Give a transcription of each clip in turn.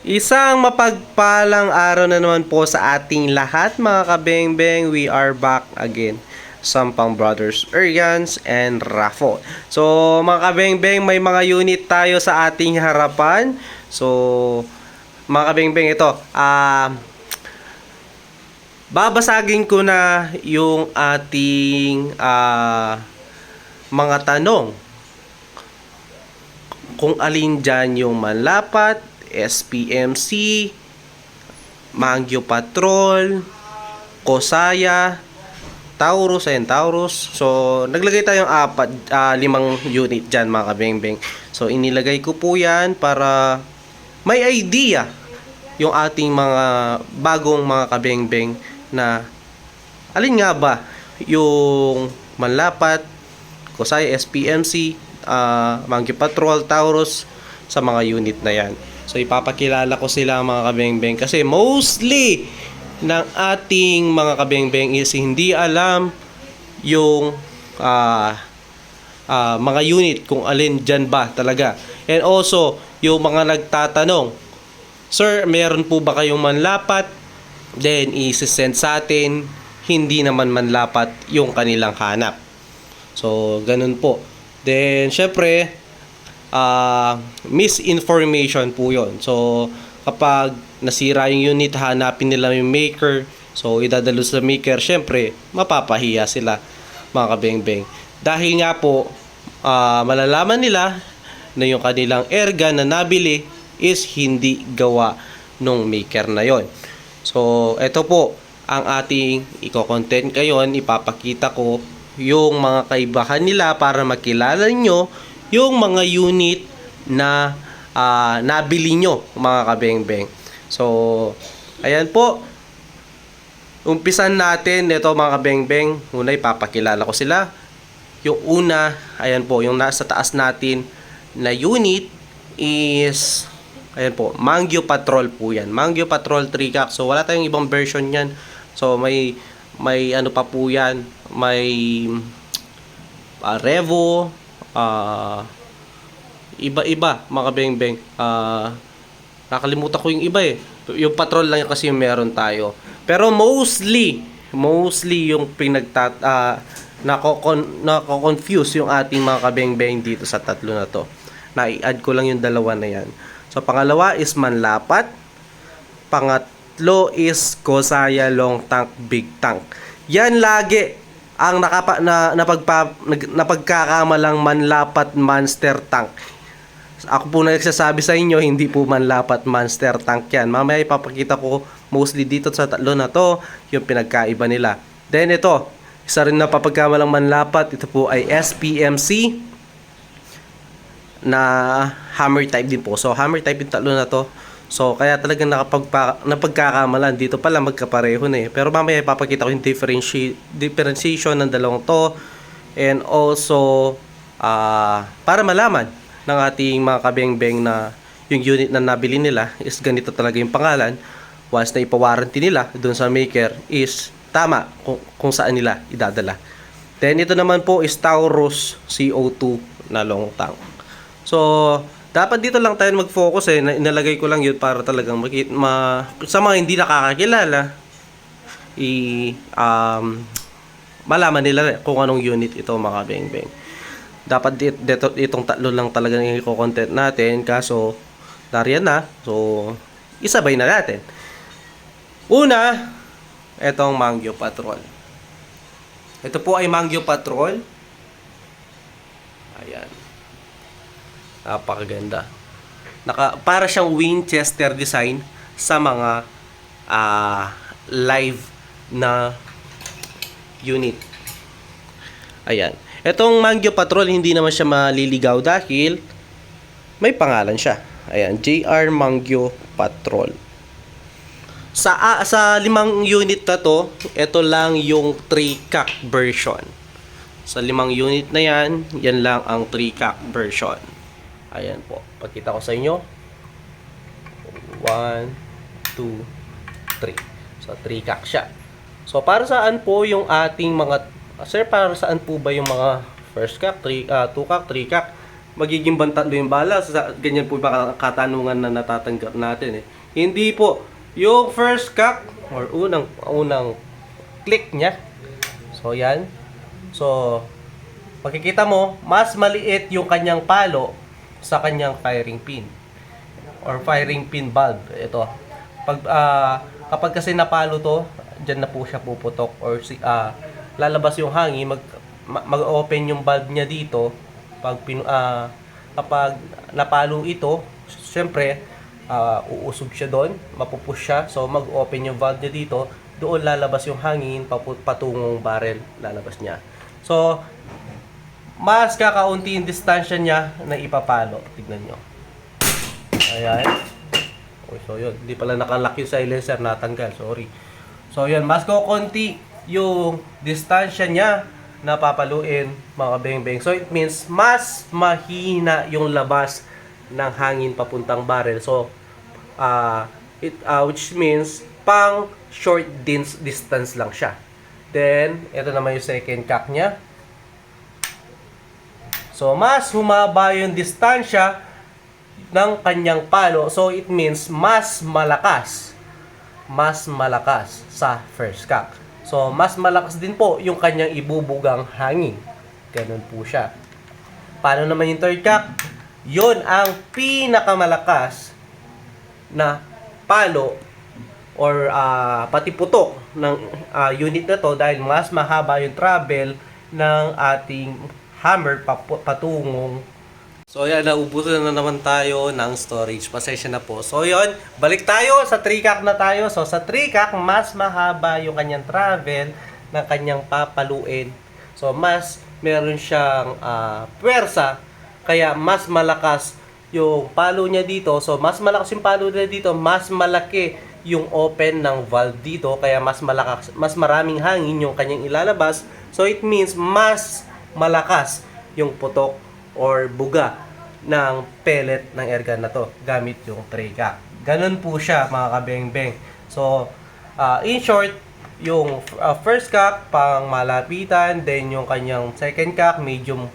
Isang mapagpalang araw na naman po sa ating lahat mga kabeng-beng. We are back again. Sampang Brothers, Urians, and Raffo. So mga kabeng-beng, may mga unit tayo sa ating harapan. So mga kabeng-beng, ito. Ah... babasagin ko na yung ating ah, mga tanong kung alin dyan yung Manlapat, SPMC, Mangyo Patrol, Kosaya, Taurus, and Taurus. So, naglagay tayong apat, ah, limang unit dyan mga kabeng-beng. So, inilagay ko po yan para may idea yung ating mga bagong mga kabeng-beng na alin nga ba yung Manlapat, Kosaya, SPMC, uh, Monkey Patrol, Taurus sa mga unit na yan. So ipapakilala ko sila mga kabeng-beng kasi mostly ng ating mga kabeng-beng is hindi alam yung ah, ah, mga unit kung alin dyan ba talaga. And also, yung mga nagtatanong, Sir, meron po ba kayong manlapat? Then, isi-send sa atin, hindi naman manlapat yung kanilang hanap. So, ganun po. Then, syempre, ah misinformation po yon So, kapag nasira yung unit, hanapin nila yung maker. So, idadalo sa maker, syempre, mapapahiya sila, mga kabeng-beng. Dahil nga po, ah, malalaman nila na yung kanilang airgun na nabili is hindi gawa nung maker na yon. So, ito po ang ating iko-content ngayon. Ipapakita ko yung mga kaibahan nila para makilala nyo yung mga unit na ah, nabili nyo, mga kabeng-beng. So, ayan po. Umpisan natin ito mga kabeng-beng. Una, ipapakilala ko sila. Yung una, ayan po, yung nasa taas natin na unit is ayan po, Mangyo Patrol po yan. Mangyo Patrol 3 cat. So wala tayong ibang version yan. So may may ano pa po yan, may ah, Revo, ah iba-iba mga beng-beng. Ah nakalimutan ko yung iba eh. Yung patrol lang kasi yung meron tayo. Pero mostly, mostly yung pinagtat uh, nako-con nako-confuse yung ating mga kabeng-beng dito sa tatlo na to. Na-add ko lang yung dalawa na yan. So pangalawa is Manlapat. Pangatlo is Kosaya Long Tank Big Tank. Yan lagi ang nakapa, na, napagpa, nag, napagkakamalang Manlapat Monster Tank. Ako po na nagsasabi sa inyo, hindi po Manlapat Monster Tank yan. Mamaya ipapakita ko mostly dito sa tatlo na to, yung pinagkaiba nila. Then ito, isa rin na papagkamalang Manlapat, ito po ay SPMC na hammer type din po. So hammer type yung tatlo na to. So kaya talagang nakapagpa, napagkakamalan dito pala magkapareho na eh. Pero mamaya ipapakita ko yung differenti- differentiation ng dalawang to and also ah para malaman ng ating mga kabeng-beng na yung unit na nabili nila is ganito talaga yung pangalan. Once na ipawarranty nila doon sa maker is tama kung, kung saan nila idadala. Then ito naman po is Taurus CO2 na long tank. So, dapat dito lang tayo mag-focus eh. Na- Inalagay ko lang yun para talagang makita, ma, sa mga hindi nakakakilala, i, um, malaman nila kung anong unit ito mga beng-beng. Dapat dit, dito, itong tatlo lang talaga yung i-content natin. Kaso, nariyan na. So, isabay na natin. Una, etong Mangyo Patrol. Ito po ay Mangyo Patrol. Ayan. Napakaganda. Naka, para siyang Winchester design sa mga ah, live na unit. Ayan. Itong Mangyo Patrol, hindi naman siya maliligaw dahil may pangalan siya. Ayan, JR Mangyo Patrol. Sa ah, sa limang unit na to, ito lang yung 3-cac version. Sa limang unit na yan, yan lang ang 3-cac version. Ayan po. Pakita ko sa inyo. 1, 2, 3. So, 3-cac siya. So, para saan po yung ating mga... Sir, para saan po ba yung mga first cac, 3, uh, 2 cac, 3 cac? magiging bantatlo yung bala. Sa, ganyan po ba katanungan na natatanggap natin eh. Hindi po. Yung first cock or unang unang click niya. So yan. So makikita mo, mas maliit yung kanyang palo sa kanyang firing pin or firing pin valve. Ito. Pag ah, kapag kasi napalo to, diyan na po siya puputok or si ah, lalabas yung hangin, mag ma- mag-open yung valve niya dito pag pin ah, kapag napalo ito, syempre ah, uusog siya doon, mapupush siya. So mag-open yung valve niya dito, doon lalabas yung hangin patungong barrel lalabas niya. So mas kakaunti yung distansya niya na ipapalo. Tignan nyo. Ayan. Oh, so yun, hindi pala nakalock yung silencer, natanggal, sorry. So yun, mas kukunti yung distansya niya na papaluin mga beng-beng. So it means mas mahina yung labas ng hangin papuntang barrel. So uh, it uh, which means pang short dis- distance lang siya. Then ito naman yung second cock niya. So, mas humaba yung distansya ng kanyang palo. So, it means mas malakas. Mas malakas sa first cock. So, mas malakas din po yung kanyang ibubugang hangin. Ganun po siya. Paano naman yung third cock? Yun ang pinakamalakas na palo or ah, pati putok ng ah, unit na to dahil mas mahaba yung travel ng ating hammer patungong So yan, naubusan na naman tayo ng storage. Pasensya na po. So yon balik tayo sa 3 na tayo. So sa 3 mas mahaba yung kanyang travel ng kanyang papaluin. So mas meron siyang ah, puwersa, kaya mas malakas yung palo niya dito. So mas malakas yung palo niya dito, mas malaki yung open ng valve dito, kaya mas malakas, mas maraming hangin yung kanyang ilalabas. So it means mas malakas yung putok or buga ng pellet ng airgun na to gamit yung tray cock. Ganun po siya mga kabeng-beng. So, uh, in short, yung uh, first cock pang malapitan, then yung kanyang second cock medium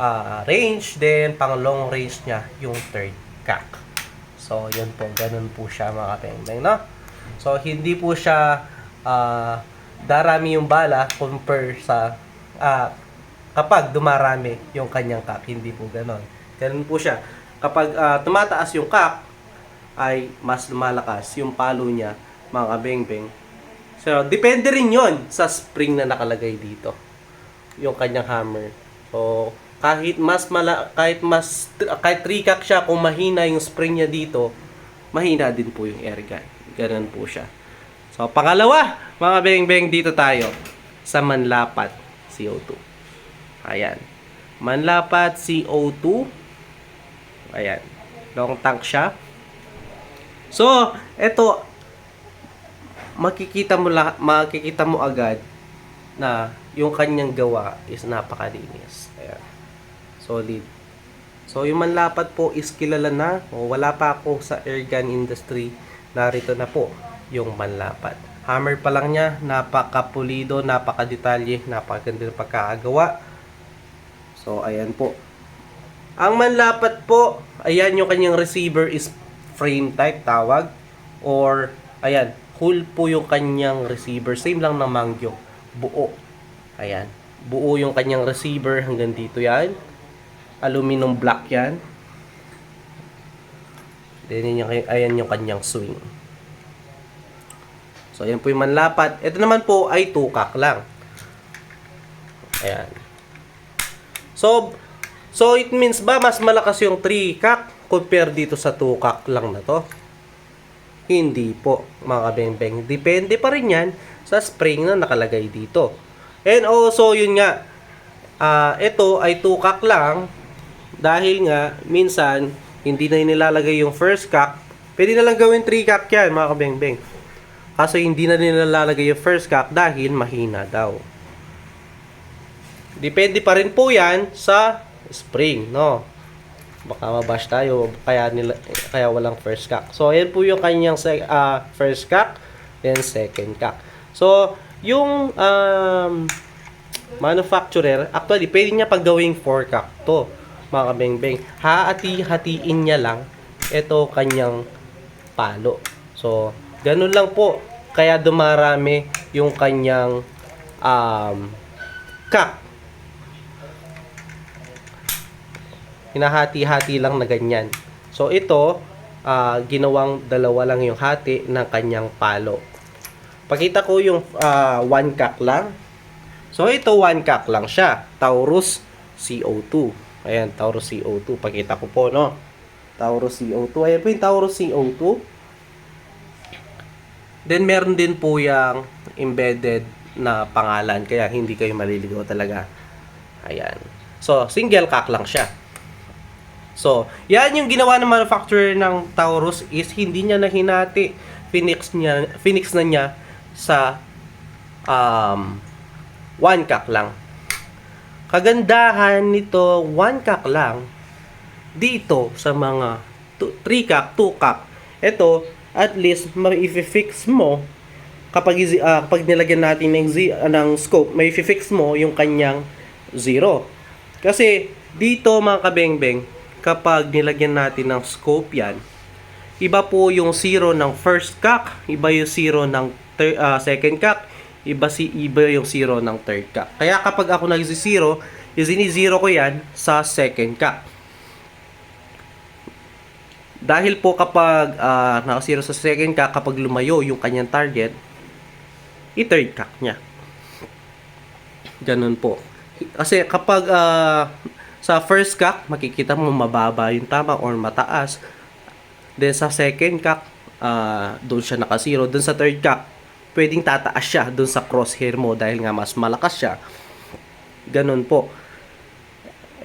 uh, range, then pang long range niya yung third cock. So, yun po, ganun po siya mga kabeng-beng, no? So, hindi po siya uh, darami yung bala compare sa uh, kapag dumarami yung kanyang cock, hindi po ganon. Ganun po siya. Kapag ah, tumataas yung cock, ay mas lumalakas yung palo niya, mga kabeng-beng. So, depende rin yon sa spring na nakalagay dito. Yung kanyang hammer. So, kahit mas mala, kahit mas kahit 3 cock siya kung mahina yung spring niya dito, mahina din po yung air gun. Ganun po siya. So, pangalawa, mga beng-beng, dito tayo sa manlapat CO2. Ayan. Manlapat CO2. Ayan. Long tank siya. So, eto makikita mo la, makikita mo agad na yung kanyang gawa is napakalinis. Ayan. Solid. So, yung manlapat po is kilala na. O, wala pa ako sa airgun industry. Narito na po yung manlapat. Hammer pa lang niya, napakapulido, napakadetalye, napakaganda ng pagkakagawa. So, ayan po. Ang manlapat po, ayan yung kanyang receiver is frame type tawag. Or, ayan, whole po yung kanyang receiver. Same lang ng Mangyo. Buo. Ayan. Buo yung kanyang receiver hanggang dito yan. Aluminum block yan. Then, yun yung, ayan yung kanyang swing. So, ayan po yung manlapat. Ito naman po ay tukak lang. Ayan. So, so it means ba mas malakas yung 3 kak compare dito sa 2 kak lang na to? Hindi po, mga kabeng-beng. Depende pa rin yan sa spring na nakalagay dito. And also, yun nga, ah ito ay 2 kak lang dahil nga, minsan, hindi na nilalagay yung first cock. Pwede na lang gawin 3 cock yan, mga kabeng-beng. Kaso hindi na nilalagay yung first cock dahil mahina daw. Depende pa rin po yan sa spring, no? Baka mabash tayo, kaya, nila, kaya walang first cock. So, ayan po yung kanyang ah, first cock, then second cock. So, yung um, manufacturer, actually, pwede niya pag gawing 4 cock to. mga kabengbeng. Hati-hatiin niya lang ito kanyang palo. So, ganun lang po. Kaya dumarami yung kanyang um, kak. Hinahati-hati lang na ganyan. So, ito, ah, ginawang dalawa lang yung hati ng kanyang palo. Pakita ko yung ah, one kak lang. So, ito one kak lang siya. Taurus CO2. Ayan, Taurus CO2. Pakita ko po, no? Taurus CO2. Ayan po yung Taurus CO2. Then, meron din po yung embedded na pangalan. Kaya hindi kayo maliligaw talaga. Ayan. So, single cock lang siya. So, yan yung ginawa ng manufacturer ng Taurus is hindi niya na hinati. Phoenix, niya, Phoenix na niya sa um, one cock lang. Kagandahan nito, one cock lang, dito sa mga 3 cock, 2 cock. Ito, at least, ma-fix mo kapag, ah, kapag nilagyan natin ng, zi- ah, ng scope, may fix mo yung kanyang zero. Kasi, dito mga kabengbeng, kapag nilagyan natin ng scope yan, iba po yung zero ng first cock, iba yung zero ng thir- ah, second cock, iba si iba yung zero ng third cock. Kaya kapag ako nagsi-zero, izini-zero ko yan sa second cock. Dahil po kapag uh, naka-zero sa second cock, kapag lumayo yung kanyang target, i-third cock niya. Ganun po. Kasi kapag ah, sa first cock, makikita mo mababa yung tama or mataas. Then sa second cock, ah, doon siya naka-zero. Doon sa third cock, pwedeng tataas siya doon sa crosshair mo dahil nga mas malakas siya. Ganun po.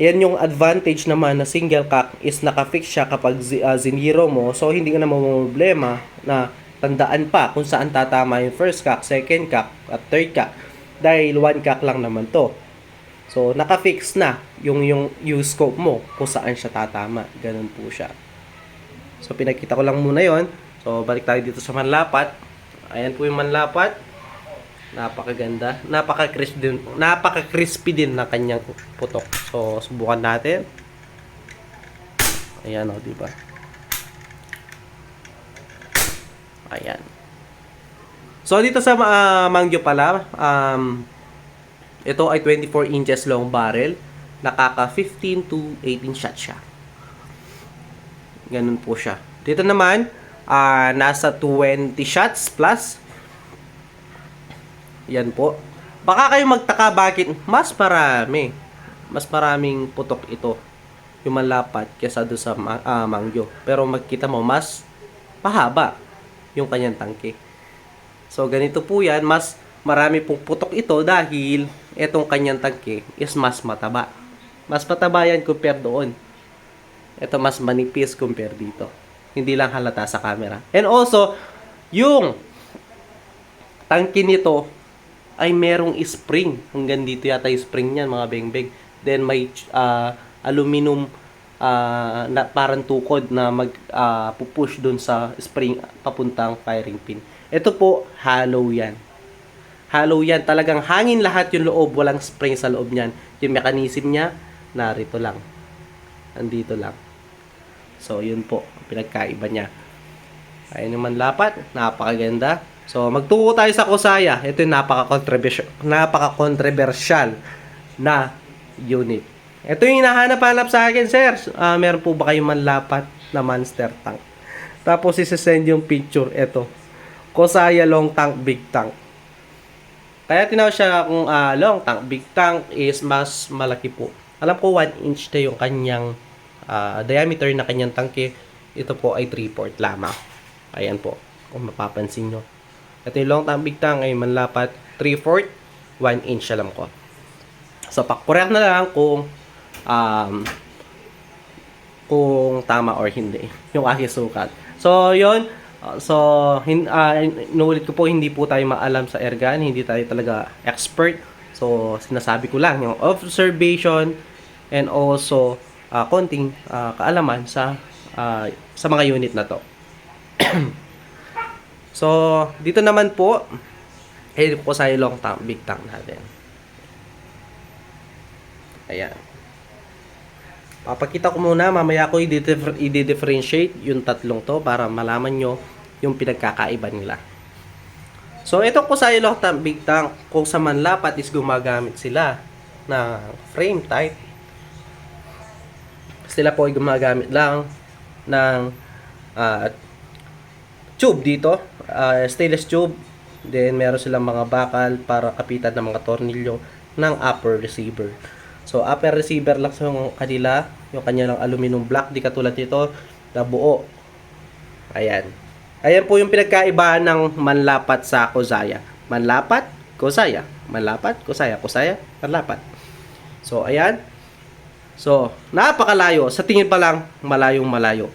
Yan yung advantage naman na single cock is naka-fix siya kapag ziniro mo. So, hindi ka na problema na tandaan pa kung saan tatama yung first cock, second cock, at third cock. Dahil one cock lang naman to. So, naka-fix na yung, yung, yung scope mo kung saan siya tatama. Ganun po siya. So, pinakita ko lang muna yon So, balik tayo dito sa manlapat. Ayan po yung manlapat. Napakaganda. Napaka-crispy din, napaka-crispy din na kanyang putok. So, subukan natin. Ayan o, di ba? Ayan. So, dito sa uh, Mangyo pala, um, ito ay 24 inches long barrel. Nakaka 15 to 18 shot siya. Ganun po siya. Dito naman, ah, nasa 20 shots plus. Yan po. Baka kayo magtaka bakit mas marami. Mas maraming putok ito. Yung malapat kesa doon sa ah, mangyo. Pero magkita mo, mas mahaba yung kanyang tangke. So, ganito po yan. Mas marami pong putok ito dahil itong kanyang tangke is mas mataba. Mas mataba yan compare doon. Ito mas manipis compare dito. Hindi lang halata sa camera. And also, yung tangke nito ay merong spring. Hanggang dito yata yung spring niyan, mga beng-beng. Then may ah, aluminum ah, na parang tukod na mag ah, pupush doon sa spring papuntang firing pin. Ito po, hollow yan. Hollow yan. Talagang hangin lahat yung loob. Walang spring sa loob niyan. Yung mechanism niya, narito lang. Andito lang. So, yun po. Pinagkaiba niya. Ayun naman lapat. Napakaganda. So, magtuko tayo sa Kusaya. Ito yung napaka-controversial, napaka-controversial na unit. Ito yung hinahanap-hanap sa akin, sir. Ah, meron po ba kayong manlapat na monster tank? Tapos, isasend yung picture. Ito. Kusaya long tank, big tank. Kaya tinawag siya kung ah, long tank, big tank is mas malaki po. Alam ko 1 inch na yung kanyang ah, diameter na kanyang tangke. Ito po ay 3 port lamang. Ayan po, kung mapapansin nyo. Ito yung long tank, big tank ay manlapat 3 port, 1 inch alam ko. So, pakorek na lang kung um, kung tama or hindi yung aking sukat. So, yon Uh, so, hin, uh, inuulit ko po, hindi po tayo maalam sa airgun, hindi tayo talaga expert. So, sinasabi ko lang yung observation and also uh, konting uh, kaalaman sa uh, sa mga unit na to. so, dito naman po, eh po sa long tank, big tank natin. Ayan. Papakita ko muna, mamaya ko i-differ- i-differentiate yung tatlong to para malaman nyo yung pinagkakaiba nila. So, itong Tank Big Tank, kung sa manlapat is gumagamit sila na frame type, sila po ay gumagamit lang ng ah, tube dito, ah, stainless tube, then meron silang mga bakal para kapitan ng mga tornilyo ng upper receiver. So, upper receiver lang sa kanila, yung kanilang aluminum block, di katulad nito, na. Ayan. Ayan po yung pinagkaibahan ng manlapat sa Kozaya. Manlapat, Kozaya. Manlapat, Kozaya. Kozaya, manlapat. So, ayan. So, napakalayo. Sa tingin pa lang, malayong malayo.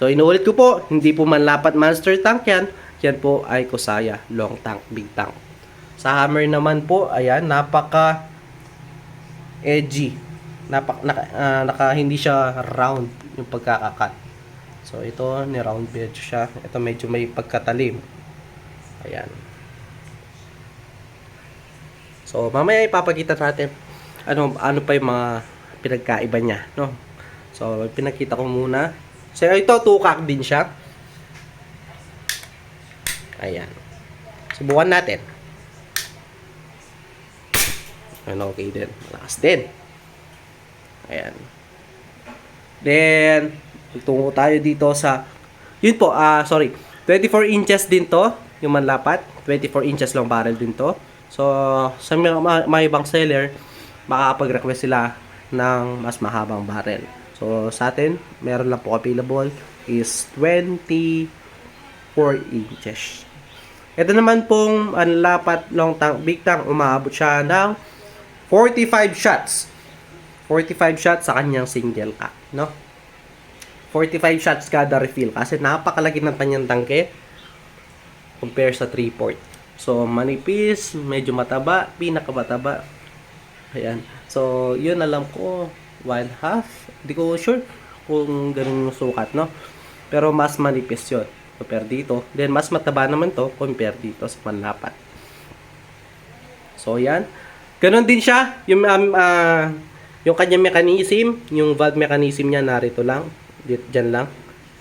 So, inuulit ko po, hindi po manlapat monster tank yan. Yan po ay Kusaya, long tank, big tank. Sa hammer naman po, ayan, napaka edgy. Napak, naka, ah, naka, hindi siya round yung pagkakakat. So, ito, ni round medyo siya. Ito medyo may pagkatalim. Ayan. So, mamaya ipapakita natin ano ano pa yung mga pinagkaiba niya, no? So, pinakita ko muna. So, ito tukak din siya. Ayan. Subukan natin. Ano, okay din. Malakas din. Ayan. Then, tungo tayo dito sa, yun po, ah, sorry, 24 inches din to, yung manlapat. 24 inches long barrel din to. So, sa mga, mga ibang seller, makakapag-request sila ng mas mahabang barrel. So, sa atin, meron lang po available is 24 inches. Ito naman pong ang lapat long tank, big tank, umaabot siya ng 45 shots. 45 shots sa kanyang single cock, no? 45 shots kada refill kasi napakalaki ng kanyang tangke compare sa 3 port. So, manipis, medyo mataba, pinakamataba. Ayan. So, yun alam ko, one half. Hindi ko sure kung ganun yung sukat, no? Pero mas manipis yun compare dito. Then, mas mataba naman to compare dito sa panlapat. So, yan. Ganon din siya. Yung, um, ah, yung kanyang mechanism, yung valve mechanism niya narito lang. Dito, dyan lang.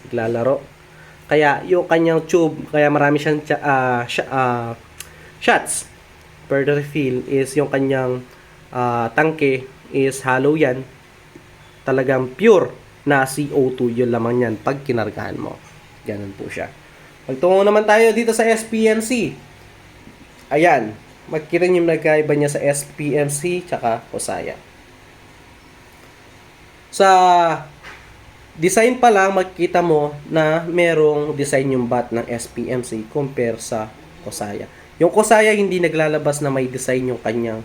Naglalaro. Kaya, yung kanyang tube, kaya marami siyang tsa- ah, sya- ah, shots per refill is yung kanyang ah, tangke is hollow yan. Talagang pure na CO2 yung laman yan pag kinargahan mo. Ganun po siya. Magtungo naman tayo dito sa SPMC. Ayan. Magkita niyo yung nagkaiba niya sa SPMC tsaka Osaya. Sa design pa lang, makikita mo na merong design yung bat ng SPMC compare sa Kosaya. Yung Kosaya hindi naglalabas na may design yung kanyang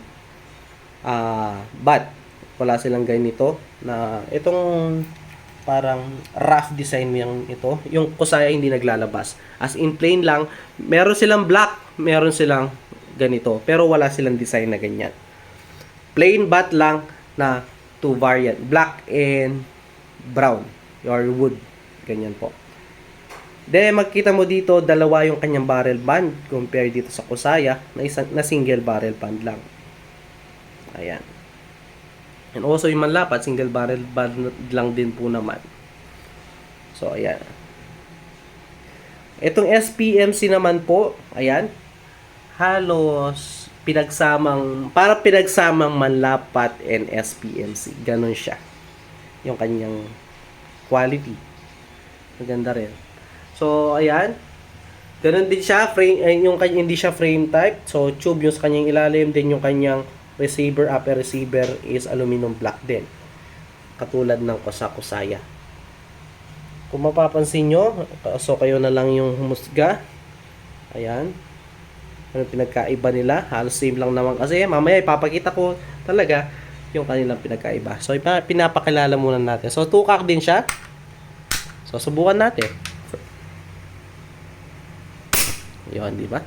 ah bat. Wala silang ganito na itong parang rough design yung ito. Yung Kosaya hindi naglalabas. As in plain lang, meron silang black, meron silang ganito. Pero wala silang design na ganyan. Plain bat lang na two variant. Black and brown. Or wood. Ganyan po. Then, makita mo dito, dalawa yung kanyang barrel band compare dito sa Kusaya na, isang, na single barrel band lang. Ayan. And also yung manlapat, single barrel band lang din po naman. So, ayan. Itong SPMC naman po, ayan, halos pinagsamang, para pinagsamang manlapat and SPMC. Ganon siya. Yung kanyang quality. Maganda rin. So, ayan. Ganun din siya, frame, ay, yung kanya, hindi siya frame type. So, tube yung sa kanyang ilalim, din yung kanyang receiver, upper receiver is aluminum block din. Katulad ng Kosa-Kusaya. Kung mapapansin nyo, so kayo na lang yung humusga. Ayan. Ano pinagkaiba nila? Halos same lang naman kasi. Mamaya ipapakita ko talaga yung kanilang pinagkaiba. So, pinapakilala muna natin. So, tukak din siya. So, subukan natin. Yun, di ba?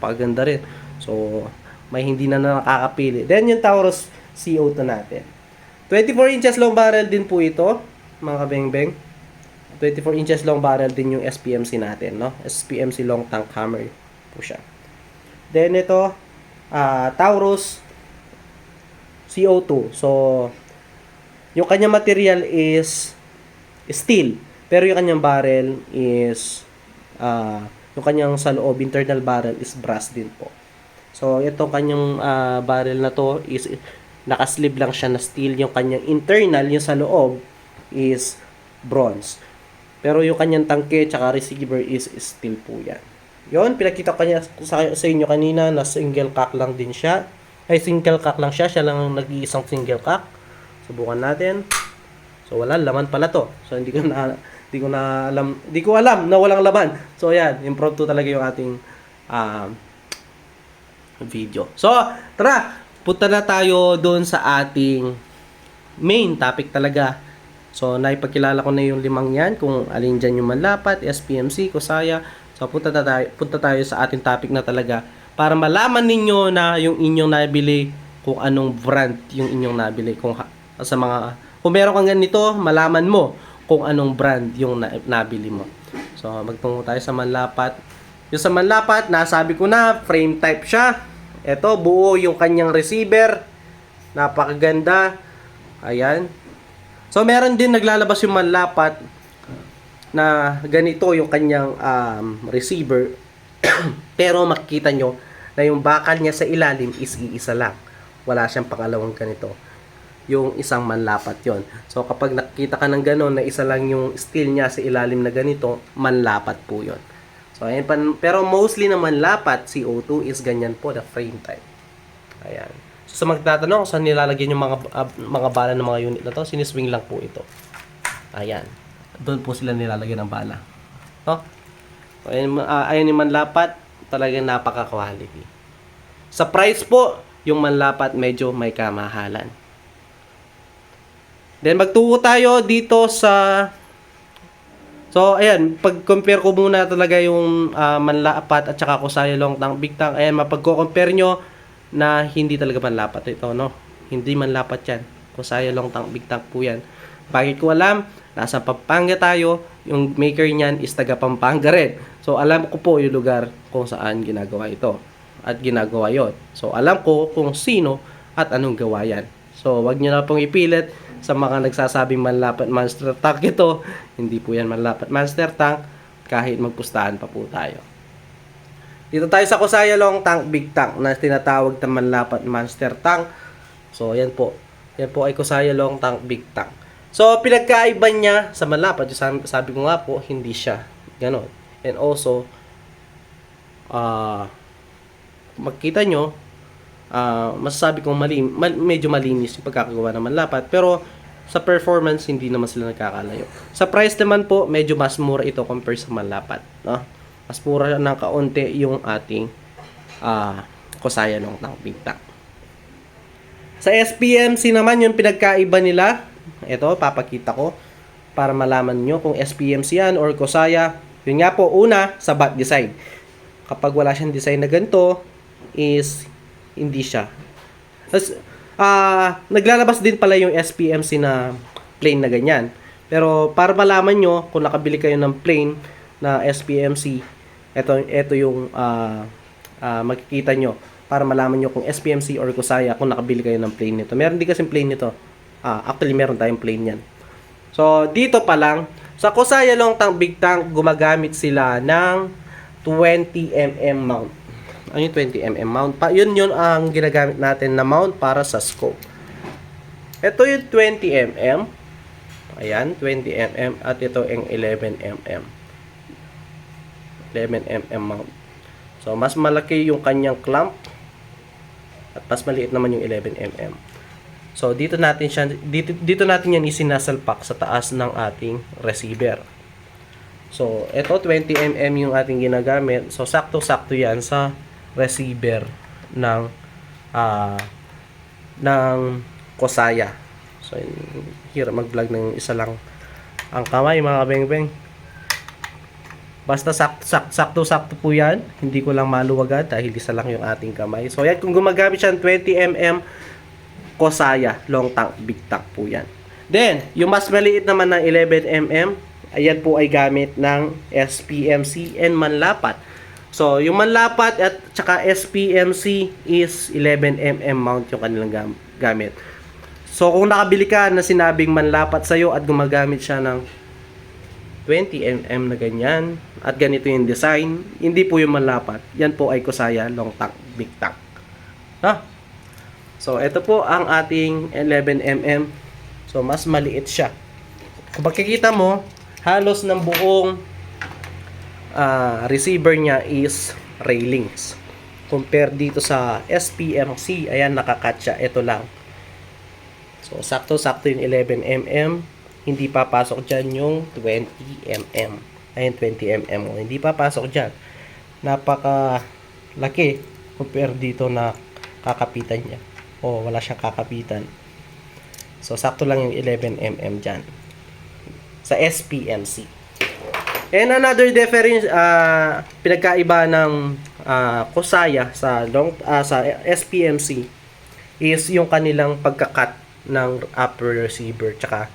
Paganda rin. So, may hindi na nakakapili. Then, yung Taurus CO2 natin. 24 inches long barrel din po ito, mga kabeng-beng. 24 inches long barrel din yung SPMC natin, no? SPMC long tank hammer po siya. Then, ito, ah Taurus CO2. So, yung kanyang material is steel. Pero yung kanyang barrel is ah yung kanyang sa loob internal barrel is brass din po. So itong kanyang ah, barrel na to is nakaslib lang siya na steel. Yung kanyang internal, yung sa loob is bronze. Pero yung kanyang tangke tsaka receiver is steel po yan. Yon, pinakita ko kanya sa, sa inyo kanina na single cock lang din siya. Ay, single cock lang siya. Siya lang ang nag-iisang single cock. Subukan natin. So, wala. Laman pala to. So, hindi ko na, hindi ko na alam, hindi ko alam na walang laman. So, yan. Impromptu talaga yung ating um, video. So, tara! Punta na tayo doon sa ating main topic talaga. So, naipagkilala ko na yung limang yan, kung alin dyan yung manlapat, SPMC, Kusaya. So, punta, tayo, punta tayo sa ating topic na talaga para malaman ninyo na yung inyong nabili, kung anong brand yung inyong nabili. Kung ha- sa mga, kung meron kang ganito, malaman mo kung anong brand yung na, nabili mo. So, magtungo tayo sa manlapat. Yung sa manlapat, nasabi ko na, frame type siya. Ito, buo yung kanyang receiver. Napakaganda. Ayan. So, meron din naglalabas yung manlapat na ganito yung kanyang um, receiver. Pero makikita nyo na yung bakal niya sa ilalim is iisa lang. Wala siyang pangalawang ganito. Yung isang manlapat yon. So, kapag nakita ka ng ganon na isa lang yung steel niya sa ilalim na ganito, manlapat po yon. So, ayan pa, pero mostly na manlapat, CO2 is ganyan po, the frame type. Ayan. So, sa magtatanong saan nilalagyan yung mga, ah, mga bala ng mga unit na to, siniswing lang po ito. Ayan. Doon po sila nilalagyan ng bala. No? So, ayan, uh, ayan yung manlapat, talagang napaka-quality. Sa price po, yung manlapat medyo may kamahalan. Then magtuko tayo dito sa So ayan, pag-compare ko muna talaga yung ah, manlapat at saka kusaya long tang big tang. Ayan, mapagko-compare nyo na hindi talaga manlapat ito, no? Hindi manlapat yan. Kusaya long tang big tang po yan. Bakit ko alam? Nasa Pampanga tayo. Yung maker niyan is taga Pampanga rin. So alam ko po yung lugar kung saan ginagawa ito. At ginagawa yon. So alam ko kung sino at anong gawa yan. So wag nyo na pong ipilit sa mga nagsasabing manlapat monster tank ito. Hindi po yan manlapat monster tank kahit magpustahan pa po tayo. Dito tayo sa Kusaya Long Tank Big Tank na tinatawag na manlapat monster tank. So yan po. Yan po ay Kusaya Long Tank Big Tank. So pinagkaiba niya sa manlapat, yung sabi, sabi ko nga po, hindi siya ganon. And also, ah makita nyo, ah masasabi kong mali, mal- medyo malinis yung pagkakagawa ng manlapat. Pero sa performance, hindi naman sila nagkakalayo. Sa price naman po, medyo mas mura ito compare sa manlapat. No? Mas mura ng kaunti yung ating ah Kusaya Big Tank. Sa SPMC naman, yung pinagkaiba nila, ito, papakita ko para malaman nyo kung SPMC yan or Kusaya. Yun nga po, una, sa back design. Kapag wala siyang design na ganito, is hindi siya. Tapos, ah, naglalabas din pala yung SPMC na plain na ganyan. Pero para malaman nyo, kung nakabili kayo ng plain na SPMC, ito, ito yung ah, ah, makikita nyo para malaman nyo kung SPMC or Kusaya kung nakabili kayo ng plain nito. Meron din kasi plain nito. Ah, actually, meron tayong plain yan. So, dito pa lang, sa Kusaya Long Tank Big Tank, gumagamit sila ng 20mm mount. Ano yung 20mm mount? Pa, yun yun ang ginagamit natin na mount para sa scope. Ito yung 20mm. Ayan, 20mm. At ito yung 11mm. 11mm mount. So, mas malaki yung kanyang clamp. At mas maliit naman yung 11mm. So, dito natin siya, dito, dito natin yan isinasalpak sa taas ng ating receiver. So, ito 20mm yung ating ginagamit. So, sakto-sakto yan sa receiver ng ah ng Kosaya. So, hirap mag-vlog ng isa lang ang kamay mga kabeng-beng. Basta sakto, sakto, sakto, sakto po yan. Hindi ko lang maluwag dahil isa lang yung ating kamay. So, yan, kung gumagamit siya ng 20mm Kosaya, long tank, big tank po yan. Then, yung mas maliit naman ng 11mm, ayan po ay gamit ng SPMC and manlapat. So, yung manlapat at saka SPMC is 11mm mount yung kanilang gam- gamit. So kung nakabili ka na sinabing manlapat sa'yo at gumagamit siya ng 20mm na ganyan at ganito yung design, hindi po yung manlapat. Yan po ay Kusaya long tank, big tank. Ha? So ito po ang ating 11mm. So mas maliit siya. Kung makikita mo, halos ng buong ah, receiver niya is railings. Compare dito sa SPMC, ayan nakakat siya. Ito lang. So sakto-sakto yung 11mm. Hindi papasok dyan yung 20mm. Ayun 20mm. oh. Hindi papasok dyan. Napaka laki compare dito na kakapitan niya. O wala siyang kakapitan. So sakto lang yung 11mm dyan. Sa SPMC. And another difference, ah pinagkaiba ng ah, Kusaya sa long ah, sa SPMC is yung kanilang pagkakat ng upper receiver tsaka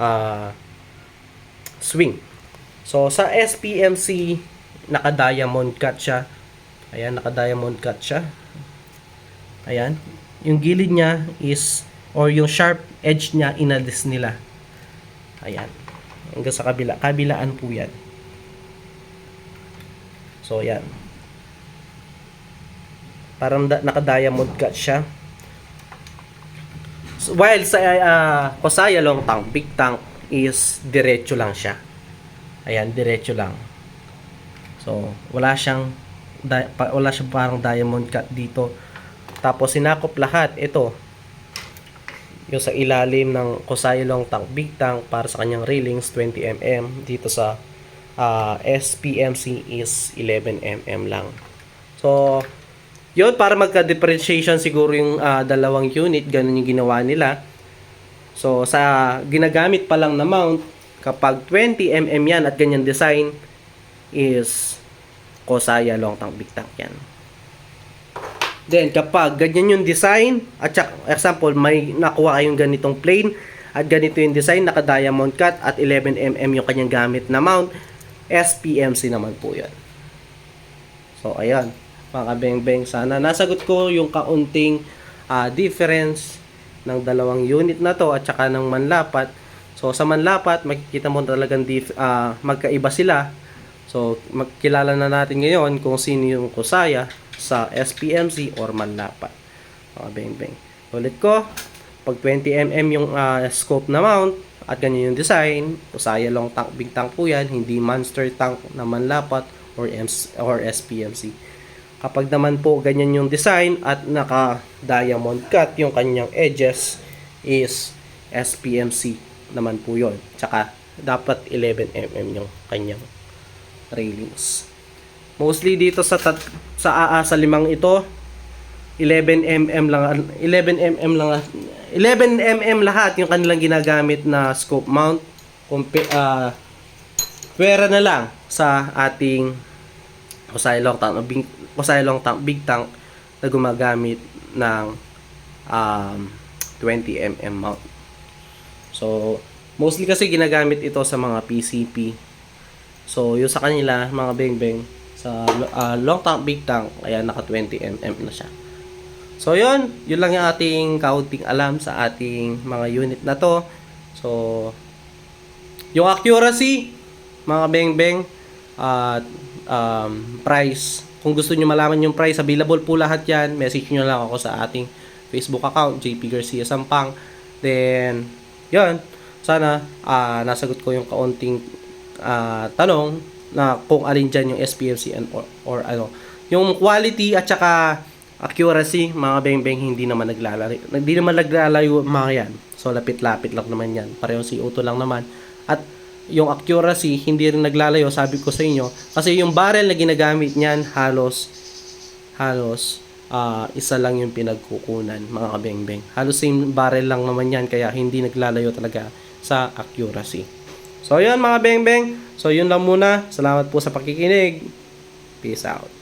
ah, swing. So sa SPMC naka-diamond cut siya. Ayan, naka-diamond cut siya. Ayan. Yung gilid niya is or yung sharp edge niya inalis nila. Ayan. Hanggang sa kabila. Kabilaan po yan. So, yan. Parang naka-diamond cut siya. So, while sa uh, Kosaya long tank, big tank is diretso lang siya. Ayan, diretso lang. So, wala siyang wala siyang parang diamond cut dito. Tapos sinakop lahat ito. Yung sa ilalim ng Kosaya long tank, big tank para sa kanyang railings 20 mm dito sa ah, SPMC is 11 mm lang. So, yun, para magka-differentiation siguro yung ah, dalawang unit, ganun yung ginawa nila. So, sa ginagamit pa lang na mount, kapag 20mm yan at ganyan design, is Kosaya long tank, big tank yan. Then, kapag ganyan yung design, at saka, example, may nakuha kayong ganitong plane, at ganito yung design, naka-diamond cut, at 11mm yung kanyang gamit na mount, SPMC naman po yan. So, ayan. Mga beng sana nasagot ko yung kaunting ah, difference ng dalawang unit na to at saka ng manlapat. So, sa manlapat, makikita mo talagang dif- ah, magkaiba sila. So, magkilala na natin ngayon kung sino yung kusaya sa SPMC or manlapat. Mga beng beng. Ulit ko, pag 20mm yung ah, scope na mount at ganyan yung design, kusaya long tank, big tank po yan, hindi monster tank na manlapat or, MC, or SPMC. Kapag naman po ganyan yung design at naka diamond cut yung kanyang edges is SPMC naman po yon. Tsaka dapat 11mm yung kanyang railings. Mostly dito sa tat, sa AA sa limang ito 11mm lang 11mm lang 11mm lahat yung kanilang ginagamit na scope mount kumpi ah pwera na lang sa ating Kusai long tank, big, Kusai long tank, big tank na gumagamit ng um, 20mm mount. So, mostly kasi ginagamit ito sa mga PCP. So, yung sa kanila, mga beng-beng, sa ah, long tank, big tank, ayan, naka 20mm na siya. So, yun. Yun lang yung ating kaunting alam sa ating mga unit na to. So, yung accuracy, mga beng-beng, at um, price. Kung gusto nyo malaman yung price, available po lahat yan. Message nyo lang ako sa ating Facebook account, JP Garcia Sampang. Then, yun. Sana ah, nasagot ko yung kaunting ah, tanong na kung alin dyan yung SPFC and or, or ano. Yung quality at saka accuracy, mga beng-beng, hindi naman naglalayo. Hindi naman naglalayo mga yan. So, lapit-lapit lang naman yan. Pareho si Uto lang naman. At yung accuracy, hindi rin naglalayo, sabi ko sa inyo. Kasi yung barrel na ginagamit niyan, halos, halos, ah, isa lang yung pinagkukunan, mga kabeng-beng. Halos same barrel lang naman yan, kaya hindi naglalayo talaga sa accuracy. So, yun mga beng-beng. So, yun lang muna. Salamat po sa pakikinig. Peace out.